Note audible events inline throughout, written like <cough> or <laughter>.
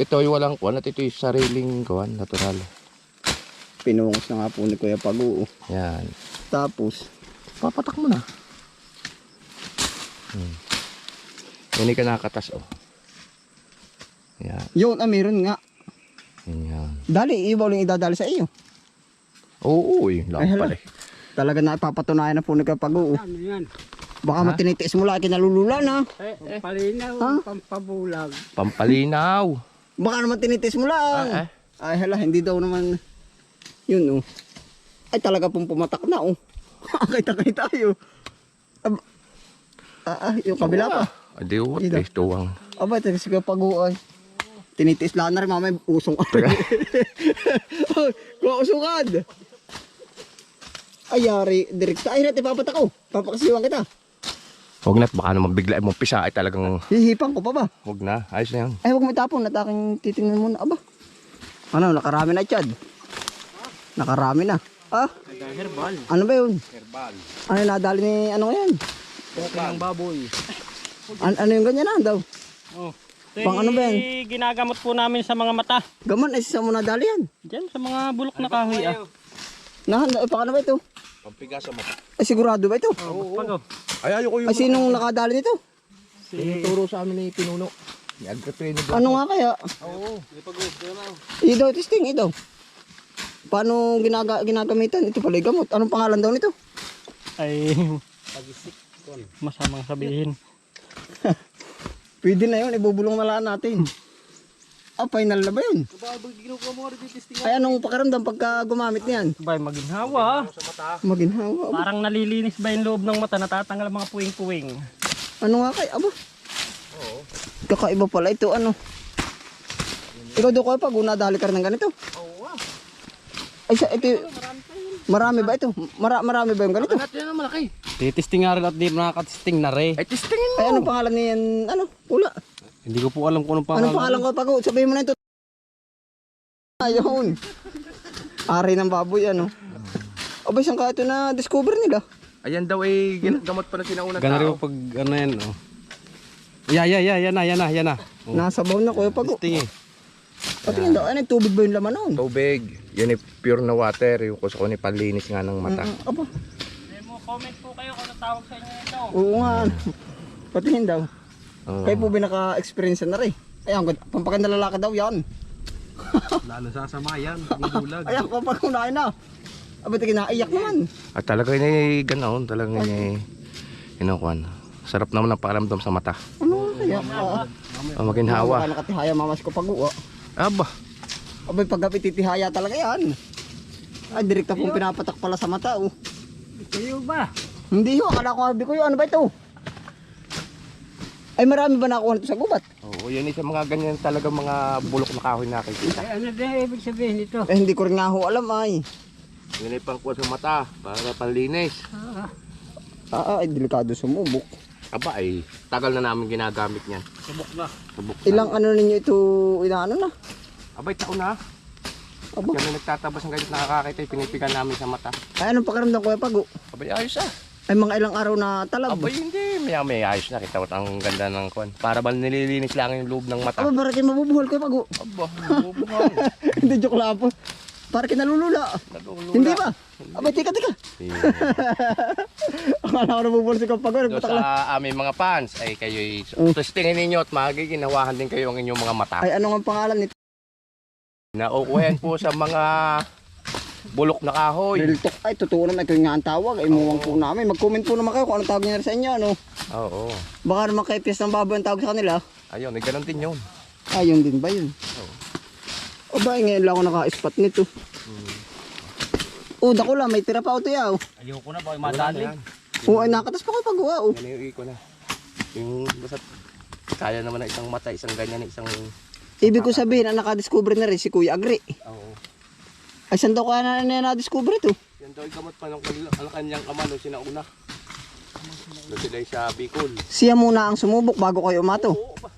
Ito ay walang kuwan at ito yung sariling kuwan, natural. Pinungos na nga po ni Kuya Pagu. oh. Yan. Tapos, Papatak mo na. Hmm. Yan ka nakatas oh. Yan. yun, ah, meron nga. Yan. Dali, ibaw lang idadali sa iyo. Oo, uy. Ay, Lang hala. pala eh. Talaga na ipapatunayan na po ni Kuya Pagu. oh. Ano yan? Baka matinitiis mo lagi nalulula na. Eh, palinaw, Ha? pampabulag. Pampalinaw. Baka naman tinitiis mo lang. Ah, eh. Ay hala, hindi daw naman. Yun oh. Ay talaga pong pumatak na oh. <laughs> Kita-kita tayo. Ab ah, ah, yung kabila pa. Adi what Ida. eh, tuwang. Aba, ito sige paguan. Tinitiis lang na rin mamay usong. <laughs> Kuha usungan. Ay, yari, direkta. Ay, natin papatak ko. Papakasiwan kita. Huwag na, baka naman bigla mong pisa ay talagang Hihipang ko pa ba? huwag na. Ayos na yan. Ay, huwag mo itapon. At aking titingnan muna. Aba. Ano, nakarami na, Chad. Nakarami na. Ah, Herbal. ano ba yun? Herbal. Ano yung nadali ni ano yan? Okay ng baboy. An ano yung ganyan na daw? Oh. Pang ano ba yan? Ginagamot po namin sa mga mata. Gaman ay sa mo nadali yan. Diyan sa mga bulok na kahoy ah. Nahanda, ay pang ano ba ito? Pampigas mo. Ay sigurado ba ito? Oh, Pag oh. Ay, ayoko yung Ay sinong nakadali nito? tinuturo sa amin ni Pinuno. Ni Agripreno ba? Ano nga kaya? Oo. Ito, testing, ito. Paano ginaga ginagamitan? Ito pala yung gamot. Anong pangalan daw nito? Ay, masamang sabihin. <laughs> Pwede na yun, ibubulong malaan natin. Ah, final na ba yun? Ay, anong pakiramdam pagka gumamit niyan? Bay, maginhawa. Maginhawa. Aba. Parang nalilinis ba yung loob ng mata, natatanggal ang mga puwing-puwing. Ano nga kay? Aba. Kakaiba pala ito, ano? Ikaw doon ko pag unadali ka rin ng ganito? Oo. Ay, sa, ito, marami ba ito? Mara, marami ba yung ganito? Lahat yan ang malaki. Titisting nga rin at di nakakatisting na rin. Ay, testingin mo. Ay, anong pangalan niyan? Ano? Pula. Hindi ko po alam kung anong Anong pangalan ko pag sabihin mo na ito? Ayun. Ari ng baboy, ano? O ba isang ito na discover nila? Ayan daw ay ginagamot pa na sinaunang Gana tao. po pag ano yan oh. Yeah, yeah, yeah, yan na, yan na, yan na. Oh. Nasa baw na kuya pag Tisting eh. Patingin daw, ano, tubig ba yung laman noon? Tubig. Yan ay pure na water. Yung kusa ko ni palinis nga ng mata. Mm, Aba, mo comment po kayo kung ano tawag sa inyo ito. oo nga. Patingin daw. Oo. Kayo po binaka-experience na rin. Ayan, pampaganda lalaki daw yan. <laughs> Lalo sasama yan, bubulag. <laughs> Ayan, kapag unahin na. Aba, tingin na, iyak naman. At talaga yun ay ganoon. Talaga yun ay inukuan. Sarap naman ang pakiramdam sa mata. Ano nga kaya? Ah, Oh, maginhawa. Ano nakatihaya mamas ko pag uwa. Aba. Abay, pag titihaya talaga yan. Ay, direkta pong pinapatak pala sa mata, oh. Kayo ba? Hindi ho, akala ko sabi ko yun, ano ba ito? Ay, marami ba nakuha nito sa gubat? Oo, yan ay sa mga ganyan talaga mga bulok na kahoy na nakikita. ano din ibig sabihin nito? Eh, hindi ko rin nga ho alam, ay. Yan ay pangkuha sa mata para panlinis. Ah, ah, ay, delikado sumubok. Aba ay tagal na namin ginagamit niyan. Subok na. Subok na. Ilang ano ninyo ito, ilang ano na? Abay taon na. Aba. Kami nagtatabas ng ganit nakakakita, pinipigan namin sa mata. Ay, anong pakiramdam ko, pago? Abay ayos ah. Ay, mga ilang araw na talab. Abay hindi, may may ayos na. Kita ang ganda ng kwan. Para ba nililinis lang yung loob ng mata. Aba, para kayo mabubuhol ko, pago. Aba, bubuhang. <laughs> hindi, joke lang po. Para kayo nalulula. Nalulula. Hindi ba? Abay, tika, tika. Hindi. <laughs> Akala ko nabubuhol si Kapago, Doon nagpatak lang. sa aming mga fans ay kayo Mm. testingin ninyo at magiginawahan din kayo ang inyong mga mata. Ay, ano nga pangalan nito? Naukuhan po sa mga bulok na kahoy. Real talk. Ay, totoo naman. Ito nga ang tawag. Ay, muwang po namin. Mag-comment po naman kayo kung anong tawag niya sa inyo, ano? Oo. Baka naman kay Pies ng Baboy ang tawag sa kanila. Ayun, may ganun din yun. Ayun din ba yun? Oo. O ba, eh, ngayon lang ako naka-spot nito. Oh, dako lang. May tira pa ito yaw. Ayoko na ba, Wala madali. Oo, ay nakatas pa ko pagawa. Oh. Yan yung iko na. Yung basta kaya naman na isang mata, isang ganyan, isang... Ibig ko sabihin, ang nakadiscover na rin si Kuya Agri. Oo. Ay, saan daw kaya na, na na-discover ito? Yan daw ikamot pa ng kanyang ama nung sinauna. Nung sila sa Bicol. Siya muna ang sumubok bago kayo umato. Oo ba?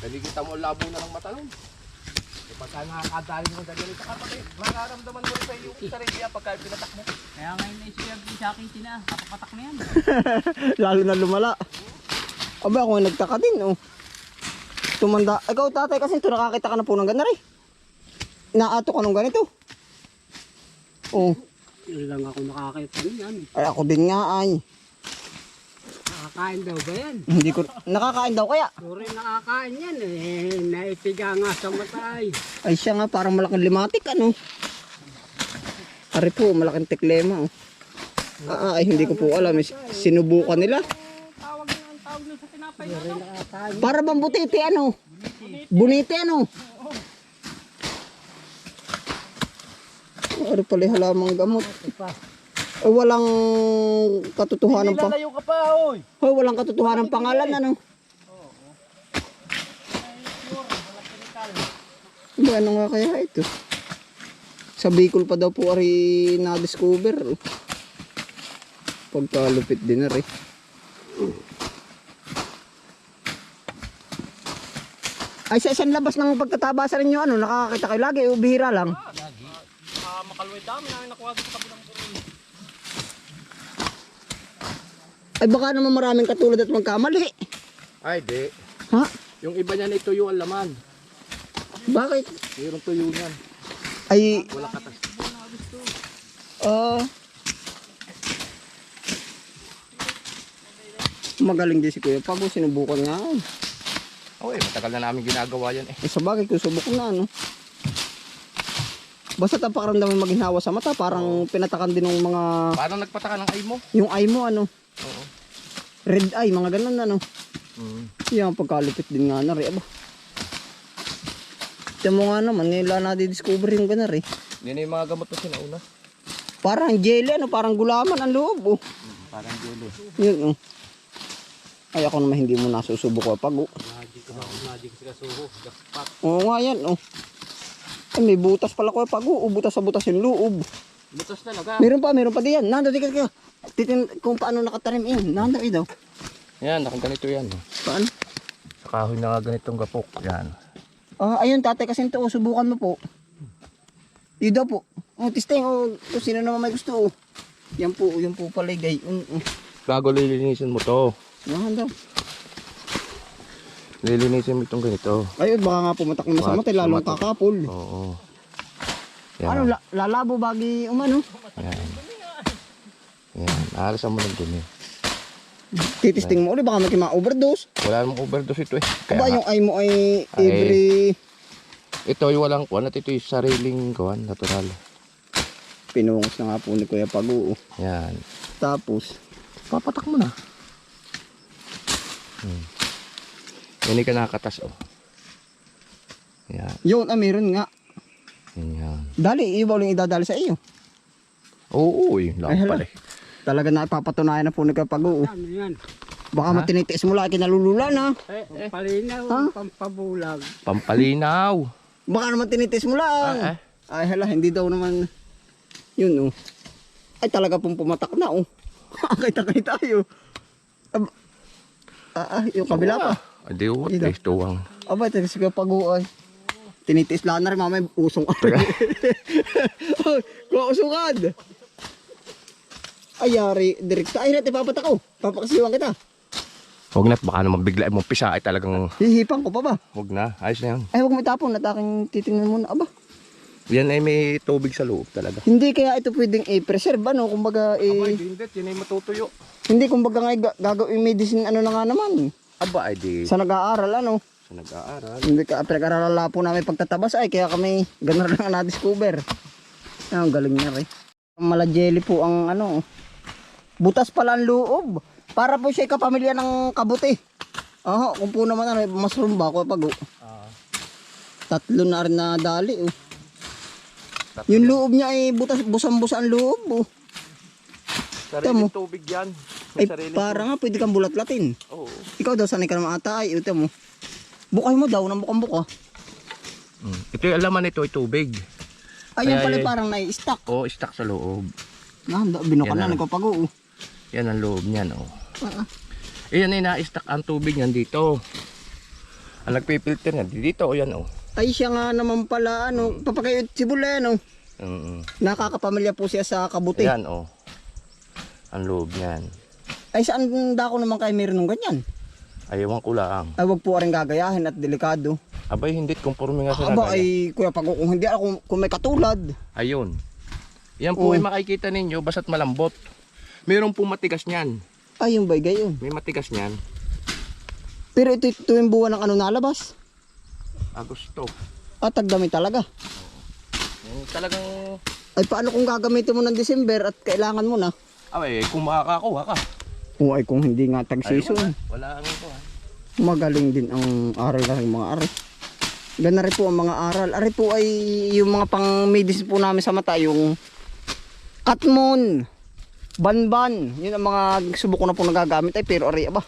Naligita mo ang labo na ng mata nun. E pagka nakakadali mo sa ganito kapatid, mararamdaman mo rin sa iyo sa rin pagka pinatak mo. Kaya ngayon na din sa akin sina, kapapatak na yan. <laughs> Lalo na lumala. Aba, ako nagtaka din, oh. Tumanda. Ikaw tatay kasi ito nakakita ka na po ng gana rin. Naato ka ng ganito. Oh, Yun lang ako nakakita niyan. ay ako din nga ay. Nakakain daw ba yan? Hindi ko, nakakain daw kaya. Puro nakakain yan eh. Naipiga nga sa matay. Ay siya nga, parang malaking limatik ano. Ari po, malaking teklema oh. Ah, ah, ay hindi ko po alam. Sinubukan nila. Tawag na ang tawag nun sa tinapay na. Para bang butiti ano? Buniti ano? Ano pala halamang gamot? Eh, walang katotohanan pa. Nilalayo ka pa, oy. Hoy, walang katotohanan pangalan ano? Ba, ano nga kaya ito? Sa Bicol pa daw po ari na-discover. oh. Pagkalupit din na rin. Ay, sa isang labas ng pagkatabasan ninyo, ano, nakakakita kayo lagi, o bihira lang. Ah, makalway dami na nakuha dito sa bilang burol. Ay, baka naman maraming katulad at magkamali. Ay, di. Ha? Yung iba niya na ituyo ang laman. Bakit? Mayroong tuyo niyan. Ay, Wala katas. ah... magaling din si Kuya Pago, sinubukan nga. ako. Okay, matagal na namin ginagawa yan eh. Eh, sa bagay, kung subok na, ano. Basta ang pakiramdam mo maghinhawa sa mata, parang pinatakan din ng mga, Parang nagpataka ng ay mo. yung eye mo, ano. Oo. Red eye, mga ganun, ano. Mm. Yan, pagkalupit din nga na rin, aba. Tiyan mo nga naman, nila na discover yung ganar eh. Yan yung mga gamot na sinauna. Parang jelly, ano, parang gulaman ang loob, oh. Parang jelly. Yun, oh. Ay, ako naman hindi mo nasusubok ko pag, oh. Magic ka magic ka suho. Gaspat. Oo nga yan, oh. Ay, may butas pala ko pag, oh. Butas sa butas yung loob. Butas talaga. Meron pa, meron pa diyan. Nando, tika, tika. Titin kung paano nakatarim yun. Nando, eh daw. Yan, nakaganito yan. Paano? Sa kahoy na ganitong gapok. Yan. Ah, ayun, tatay, kasi ito, oh, subukan mo po. Daw po. Oh, testing, oh. Kung sino naman may gusto, oh. Yan po, yan po pala, gay. Um, um. Bago lilinisin mo to. Yan daw. Lilinisin mo itong ganito. Ayun, baka nga pumatak na sa Wat- mata, lalong sumatak. kakapol. Oo. Yan. Ano, la- lalabo bagi, umano? Yan. Yan. Aalasan mo ng dumi. Titisting mo ulit, baka may overdose Wala namang overdose ito eh. Kaya Aba, nga, yung eye mo ay every... ito yung walang kuwan at ito yung sariling kuwan, natural. Pinungos na nga po ni Kuya Pagu. Yan. Tapos, Papatak mo na. Hmm. Yan yung kinakatas oh. Yan. yun, ah, meron nga. Yan. Dali, iba uling idadali sa iyo. Oo, yun Ay, lang hala. pala eh. Talaga na ipapatunayan na po oh. Ano yan? Baka matinitiis mo lagi nalulula na. Eh, palinaw, Ha? pampabulag. Pampalinaw. Baka naman tinitiis mo lang. Ah, eh. Ay, hala, hindi daw naman. Yun, oh. Ay, talaga pong pumatak na, oh. <laughs> Kita-kita tayo. Ab- ah, ah, yung kabila pa. Hindi ko, Ito. taste tuwang. Aba, ito si Kuya Pagu, ay. Tinitiis lang na rin, mamay, usong ka. Ay, <laughs> kuha usungad. Ay, yari, direkta. Ay, natin papatak ko. Papakasiwan kita. Huwag na, baka naman bigla mong pisa ay talagang Hihipang ko pa ba? huwag na. Ayos na yan. Ay, huwag mo itapon. At aking titingnan muna. Aba, Yan ay may tubig sa loob talaga. hindi kaya ito pwedeng i-preserve, ano? Kumbaga, eh, hindi. Yan ay matutuyo. hindi kumbaga nga ga- gagawin medicine, ano na nga naman. Aba, ay di. Sa nag-aaral, ano? Sa nag-aaral. Hindi ka, pinag-aaralan po namin pagtatabas, ay, kaya kami, ganun lang na-discover. Ang galing niya, rin. Mala jelly po ang, ano, butas pala ang loob. Para po siya kapamilya ng kabuti. Oo, kung po naman, ano, mushroom ba ako pag, Ah. tatlo na rin na dali, oh. Yung loob niya ay butas, busang-busa ang loob, oh. Sariling Tamo. tubig yan. Ay, para nga, pwede kang bulat-latin. Oo. Ikaw daw, sanay ka naman ata, ay, ito mo. Bukay mo daw, ng bukang buka. Mm. Ito yung alaman ito ay tubig. Ay, yan pala eh, parang nai-stack. Oo, stuck sa loob. Nanda, binuka Yan na, na. nagpapago, oh. Yan ang loob niyan, oh. Ah, ah. Eh, yan ay na-stuck ang tubig niyan dito. Ang nagpipilter niyan, dito, oh, yan, oh. Ay siya nga naman pala ano, papakayo sibula ano. Mm Nakakapamilya po siya sa kabuti. Yan, oh. Ang loob niyan. Ay saan dako naman kayo meron ng ganyan? Ayawan ko lang. Ay wag po rin gagayahin at delikado. Abay, hindi. Conforme nga sa Aba lagay. ay kuya pag kung hindi ako kung may katulad. Ayun. Yan po Oh. ay makikita ninyo basta't malambot. Meron po matigas niyan. Ay yung bay gayon. May matigas niyan. Pero ito, ito yung buwan ng ano nalabas. Agosto. At tagdami talaga. Yan talagang... Ay paano kung gagamitin mo ng December at kailangan mo na? Abay, kung makakakuha ka. O ay kung hindi nga tag Ay, season. wala. Wala ang ito ha. Magaling din ang aral ng mga aral. Gana rin po ang mga aral. Ari po ay yung mga pang medicine po namin sa mata, yung katmon, banban. Yun ang mga subok ko na po nagagamit ay pero ari ba?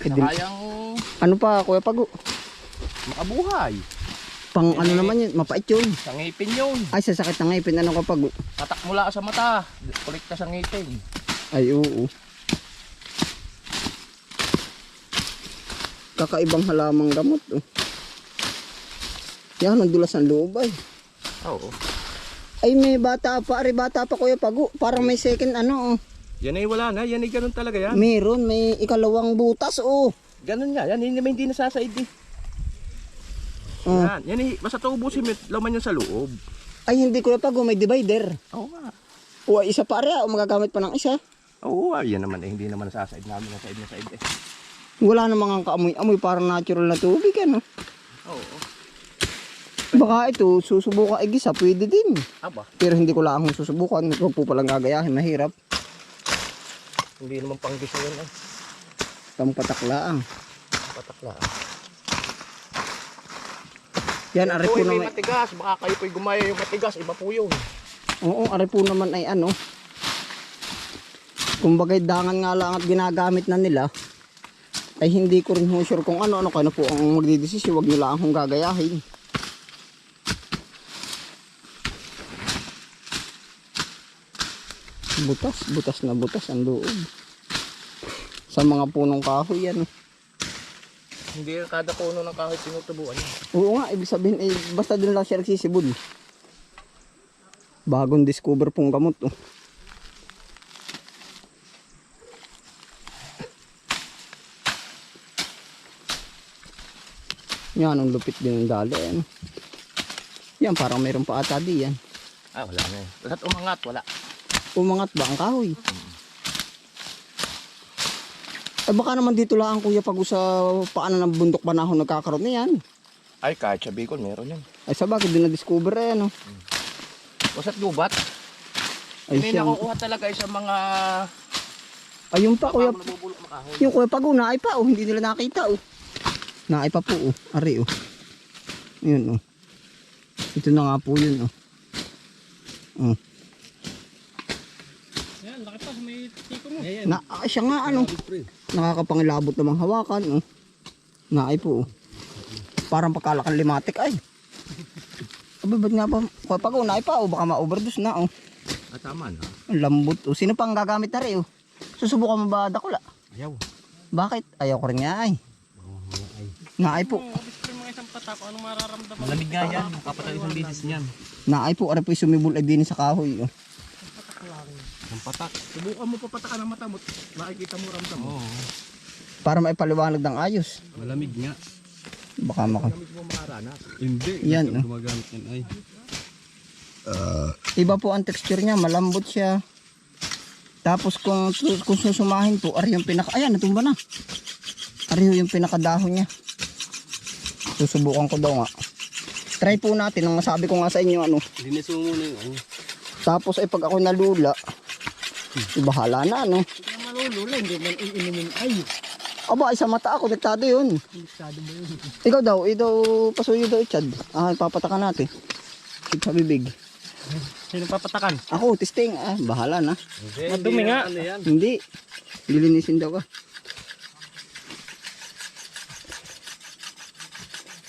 Eh, Kayang ano pa kuya pago? makabuhay. Pang ano naman yun, mapait yun. Sa ngipin yun. Ay sasakit na ngipin ano kapag Tatak mula sa mata. Kulikta sa ngipin. ay oo. Kakaibang halamang gamot oh. Yan ang dulas ng loob ay. Oo. Ay may bata pa, ari bata pa kuya pago. Parang may second ano oh. Yan ay wala na. Yan ay ganun talaga yan. Meron, may ikalawang butas oh. Ganun nga. Yan hindi hindi nasasaid eh. Oh. Yan. Yan ay basta tubusin mo. Laman yan sa loob. Ay hindi kuya pago, may divider. Oo nga. O isa pa ari o magagamit pa ng isa. Oo, ah, yan naman eh. Hindi naman nasasaid namin na side na side eh. Wala namang ang kaamoy-amoy parang natural na tubig ano. Oo. Baka ito, susubukan igisa, pwede din. Aba, Pero hindi ko lang susubukan, huwag po palang gagayahin, mahirap. hindi naman pang gusto yan eh. Pampataklaan. Patakla. Yan, ari po naman. matigas. Baka kayo po'y gumaya yung matigas. Iba po yun. Oo, ari po naman ay ano. Kumbagay dangan nga lang at ginagamit na nila. Ay hindi ko rin sure kung ano, ano kaya na po ang magdidesisyon, huwag nyo lang akong gagayahin. Butas, butas na butas ang loob. Sa mga punong kahoy yan. Hindi kada puno ng kahoy tinutubuan. Oo nga, ibig sabihin, eh, basta din lang siya nagsisibol. Bagong discover pong gamot. Oh. Yan, ang lupit din ng dali. Ano. Yan, parang mayroon pa ata di yan. Ah, wala na eh. Basta't umangat, wala. Umangat ba ang kahoy? Eh baka naman dito lang kuya pag sa paano ng bundok panahon nagkakaroon na yan. Ay, kahit sa Bicol, meron yan. Ay sa bakit din na-discover eh, ano? Basta't gubat. Ay Hindi siya. nakukuha talaga eh sa mga Ayun pa kuya. Yung kuya pag naay pa oh, hindi nila nakita oh. Naay pa po oh, ari oh. Yun oh. Ito na nga po yun oh. Oh. Yan, laki pa. May tiko mo. Na, ah, siya nga ano. Nakakapangilabot namang hawakan oh. Naay po oh. Parang pagkalakan limatik ay. Aba, ba't nga pa? Pag naay pa oh, baka ma-overdose na oh. Ah, tama na. Ang lambot oh. Sino pang gagamit na rin oh? Susubukan mo ba dakula? Ayaw. Bakit? Ayaw ko rin nga ay. Naay po. Anong mararamdaman? Malamig nga yan. Kapatay isang bisis niyan. Naay po, ari po yung sumibol ay din sa kahoy. Oh. Ang patak. Subukan mo papatakan ng mata mo. Makikita mo ramdam mo. Oo. Para maipaliwanag ng ayos. Malamig nga. Baka maka... Gamit mo makaranas. Hindi. Yan, Yan. oh. Gumagamit yan ay. Iba po ang texture niya, malambot siya. Tapos kung, kung susumahin po, ari yung pinaka... Ayan, natumba na. Ari yung pinakadahon niya. Susubukan ko daw nga. Try po natin, ang masabi ko nga sa inyo, ano. Linis mo muna yung ano. Tapos ay pag ako nalula, eh, bahala na, ano. Hindi ka malulula. Hindi man iinimin. Ay, Aba, ay sa mata ako, diktado yun. masyado mo yun. Ikaw daw, ikaw, pasuyo daw, Chad. Ah, papatakan natin. Chad sa bibig. Sino papatakan? Ako, testing. Ah, bahala na. Madumi nga. Ano yan? Hindi. Lilinisin daw ka.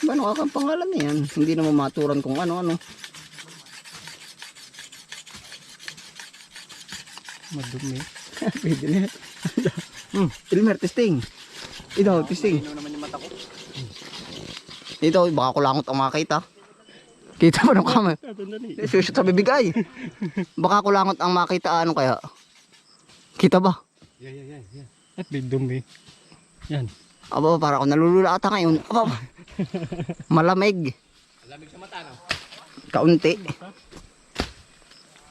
Ba, ano ka pangalan na yan? Hindi na mamaturan kung ano-ano. Madumi. <laughs> Pwede na yan. hmm. Ilmer, testing. Ito, testing. Ito, baka kulangot ang makita. Kita mo ng kamay. Shoot sa bibigay. Baka kulangot ang makita. Ano kaya? Kita ba? Yan, yan. yan. At may dumi. Yan. Aba, para ako nalulula ata ngayon. Aba, malamig. Lamig sa mata, no? Kaunti.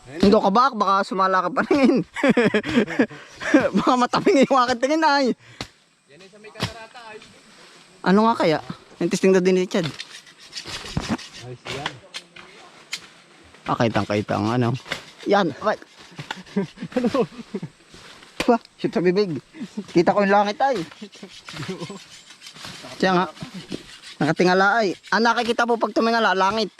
Hindi ka bak, baka sumala ka pa rin. <laughs> baka mataping yung aking tingin ay. Yan ay sa may katarata, ay. Ano nga kaya? Yung testing daw din ni Chad. Ayos yan. Ah, kaitang-kaitang ano. Yan, wait. <laughs> Wah, shoot sa bibig. Kita ko yung langit ay. <laughs> Siya nga. Nakatingala ay. Ah, nakikita po pag tumingala, langit.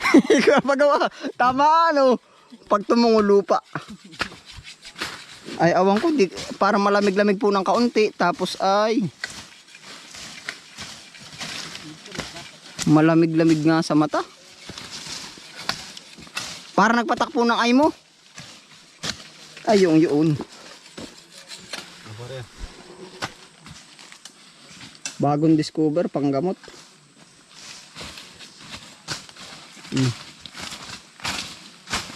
<laughs> Ikaw magawa. Tama ano. Pag tumungo lupa. Ay, awan ko. Di, para malamig-lamig po ng kaunti. Tapos ay... Malamig-lamig nga sa mata. Para nagpatakpo ng ay mo. Ay, yung yun. Bagong discover, panggamot. Mm.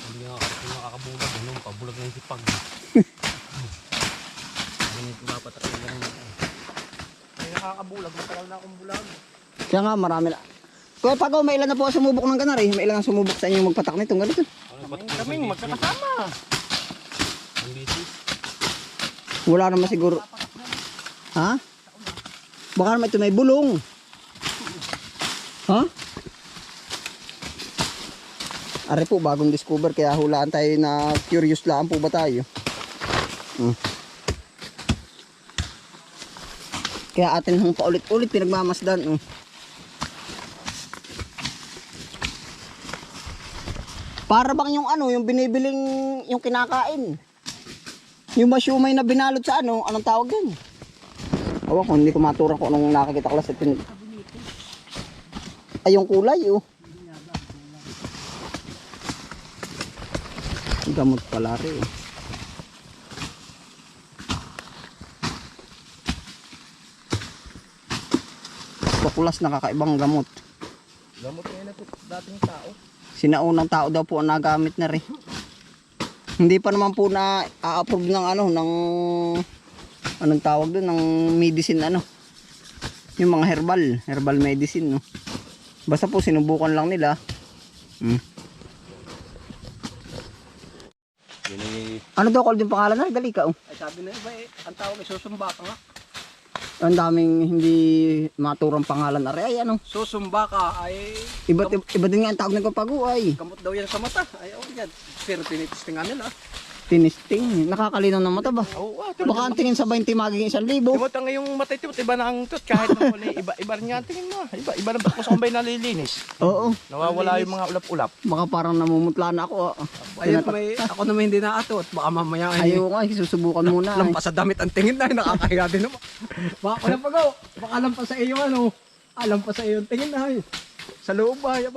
Hindi nga ako kung nakakabulag. Ano, pabulag na yung sipag. <laughs> Ganito dapat ako ganun. Ay, nakakabulag. Matagal na akong bulag. Kaya nga, marami na. Kuya Pagaw, may ilan na po sumubok ng ganar eh. May ilan ang sumubok sa inyo magpatak nitong ganito. Kaming magkakasama. Ang busy. Wala naman siguro. Ha? Baka naman ito may bulong. Ha? Are po, bagong discover. Kaya hulaan tayo na curious lang po ba tayo. Hmm. Kaya atin hong paulit-ulit pinagmamasdan. Oh. Para bang yung ano, yung binibiling, yung kinakain. Yung masyumay na binalot sa ano, anong tawag yan? Awa ko, hindi ko matura kung anong nakakita ko lang sa tin... Ay, yung kulay, oh. Gamot pala rin, oh. Bakulas nakakaibang gamot. Gamot ngayon na po dating tao. Sinaunang tao daw po ang nagamit na rin. Hindi pa naman po na a-approve ng ano, ng anong tawag doon, ng medicine ano. Yung mga herbal, herbal medicine, no. Basta po sinubukan lang nila. Hmm. Yun Ano daw call yung pangalan na? Dali ka, oh. Ay, sabi na iba eh. Ang tawag ay susumba ka nga. Ang daming hindi maturang pangalan na. Ay, ano. Susumba ka ay... Iba, iba din nga ang tawag ng kapago ay. Gamot daw yan sa mata. Ay, oh yan. Pero tinitistingan nila. Tinisting. Nakakalinaw ng mata ba? Oo, oh, Baka ang tingin sa 20 magiging 1,000. Timot ang ngayong matay timot, iba na ang tot. Kahit na huli, iba, iba rin yan. Tingin mo. Iba, iba na bakos ang bay nalilinis. Oo. Nawawala yung mga ulap-ulap. Baka parang namumutla na ako. ah. Ayun, may, ako naman hindi naatot. Baka mamaya ay Ayaw nga, susubukan muna. eh. lampas sa damit ang tingin na. Nakakahiya din naman. Baka ko na pagaw. Baka lampas sa iyo ano. Ah, lampas sa iyo ang tingin na. Sa loob ba?